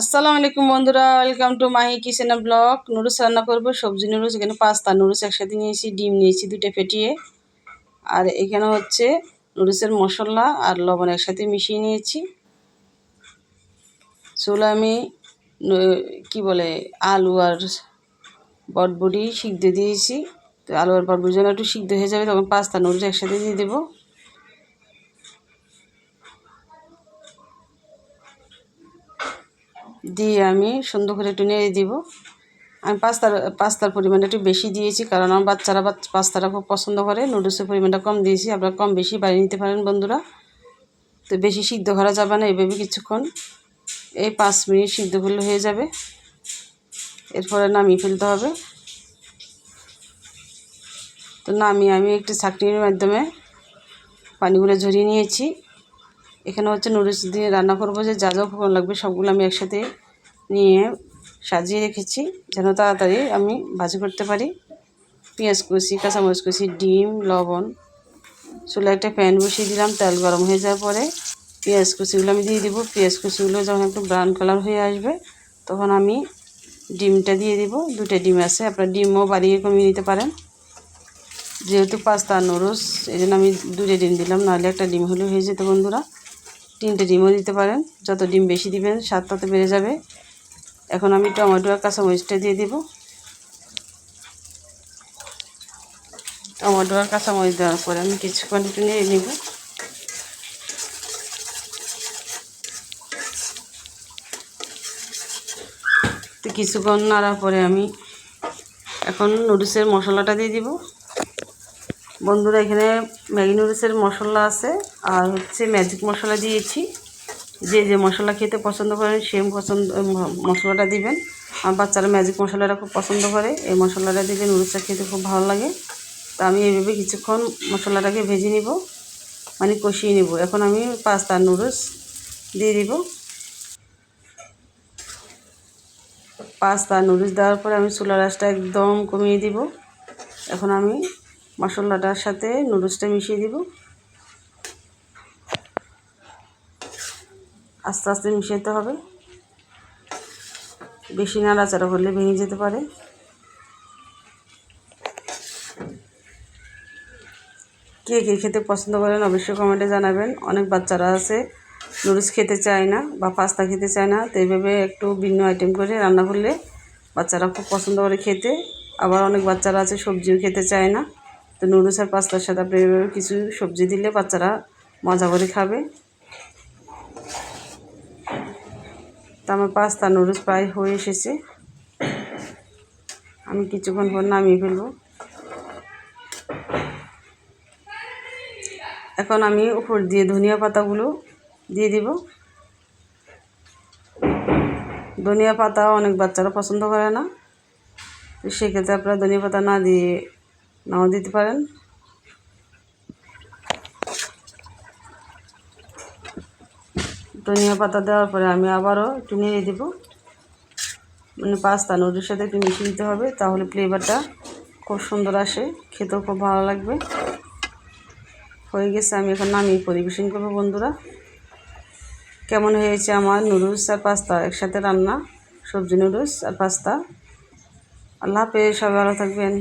আসসালামু আলাইকুম বন্ধুরা welcome to Mahi kitchen blog noodles রান্না করব, সবজি নুডলস, এখানে পাস্তা নুডলস একসাথে নিয়েছি, ডিম নিয়েছি দুটো ফেটিয়ে। আর এখানে হচ্ছে নুডলসের মশলা আর লবণ একসাথে মিশিয়ে নিয়েছি। চুলে আমি কি বলে, আলু আর বটবডি সিদ্ধ দিয়েছি। তো আলু আর বটবডি যেন একটু সিদ্ধ হয়ে যাবে, তখন পাস্তা নুডলস একসাথে দিয়ে দেবো। দিয়ে আমি সুন্দর করে একটু নেড়ে দিব। আমি পাস্তার পাস্তার পরিমাণটা একটু বেশি দিয়েছি কারণ আমার বাচ্চারা পাস্তাটা খুব পছন্দ করে। নুডলসের পরিমাণটা কম দিয়েছি, আপনারা কম বেশি বাড়িয়ে নিতে পারেন বন্ধুরা। তো বেশি সিদ্ধ করা যাবে না এভাবে কিছুক্ষণ। এই পাঁচ মিনিট সিদ্ধ করলে হয়ে যাবে। এরপরে নামিয়ে ফেলতে হবে। তো নামিয়ে আমি একটি ছাকনির মাধ্যমে পানিগুলো ঝরিয়ে নিয়েছি। এখানে হচ্ছে নুডলস দিয়ে রান্না করব, যে যা যা উপকরণ লাগবে সবগুলো আমি একসাথে নিয়ে সাজিয়ে রেখেছি, যেন তাড়াতাড়ি আমি ভাজি করতে পারি। পেঁয়াজ কুচি, কাঁচামরিচ কুচি, ডিম, লবণ চুলে একটা প্যান বসিয়ে দিলাম, তেল গরম হয়ে যাওয়ার পরে পেঁয়াজ কুচিগুলো আমি দিয়ে দিব। পেঁয়াজ কুচিগুলো যখন একটু ব্রাউন কালার হয়ে আসবে, তখন আমি ডিমটা দিয়ে দিব। দুটো ডিম আছে, আপনার ডিমও বাড়িয়ে কমিয়ে নিতে পারেন। যেহেতু পাস্তা নুডলস এই জন্য আমি দুটো ডিম দিলাম, নাহলে একটা ডিম হলেও হয়ে যেত বন্ধুরা। তিনটে ডিমও দিতে পারেন। যত ডিম বেশি দিবেন, স্বাদ তত বেড়ে যাবে। এখন আমি টমেটো আর কাঁচামরিচটা দিয়ে দিব। টমেটো আর কাঁচামরিচ দেওয়ার পরে আমি কিছুক্ষণ একটু নিয়ে নিব। তো কিছুক্ষণ নাড়ার পরে আমি এখন নুডলসের মশলাটা দিয়ে দিব। বন্ধুরা, এখানে ম্যাগি নুডলসের মশলা আছে। আর হচ্ছে ম্যাজিক মশলা দিয়েছি। যে যে মশলা খেতে পছন্দ করেন, সেম পছন্দ মশলাটা দিবেন। আমার বাচ্চারা ম্যাজিক মশলাটা খুব পছন্দ করে, এই মশলাটা দিলে নুডলসটা খেতে খুব ভালো লাগে। তো আমি এইভাবে কিছুক্ষণ মশলাটাকে ভেজে নিব মানে কষিয়ে নিব। এখন আমি পাস্তা, নুডলস দিয়ে দিব। পাস্তা, নুডলস দেওয়ার পরে আমি চুলা রাসটা একদম কমিয়ে দিব। এখন আমি মশলাটার সাথে নুডলসটা মিশিয়ে দিব। আস্তে আস্তে মিশাইতে হবে। বেশি নাড়াচাড়া করলে ভেঙে যেতে পারে। কে কে খেতে পছন্দ করেন অবশ্যই কমেন্টে জানাবেন। অনেক বাচ্চারা আছে, নুডলস খেতে চায় না বা পাস্তা খেতে চায় না, তো এইভাবে একটু ভিন্ন আইটেম করে রান্না করলে বাচ্চারা খুব পছন্দ করে খেতে। আবার অনেক বাচ্চারা আছে, সবজিও খেতে চায় না, তো নুডলস আর পাস্তার সাথে আপনি কিছু সবজি দিলে বাচ্চারা মজা করে খাবে তো আমার পাস্তা নুডলস প্রায় হয়ে এসেছে। আমি কিছুক্ষণ পর নামিয়ে ফেলব। এখন আমি উপর দিয়ে ধনিয়া পাতাগুলো দিয়ে দিব। ধনিয়া পাতা অনেক বাচ্চারা পছন্দ করে না। সেক্ষেত্রে আপনারা ধনিয়া পাতা না দিয়ে নাও দিতে পারেন। ধনিয়া পাতা দেওয়ার পরে আমি আবারও একটু নেড়ে দেবো। মানে পাস্তা নুডলের সাথে একটু মিশিয়ে দিতে হবে, তাহলে ফ্লেভারটা খুব সুন্দর আসে, খেতেও খুব ভালো লাগবে। হয়ে গেছে, আমি এখন নামিয়ে পরিবেশন করব বন্ধুরা। কেমন হয়েছে আমার নুডলস আর পাস্তা? একসাথে রান্না, সবজি নুডলস আর পাস্তা। আল্লাহ হাফেজ, সবাই ভালো থাকবেন।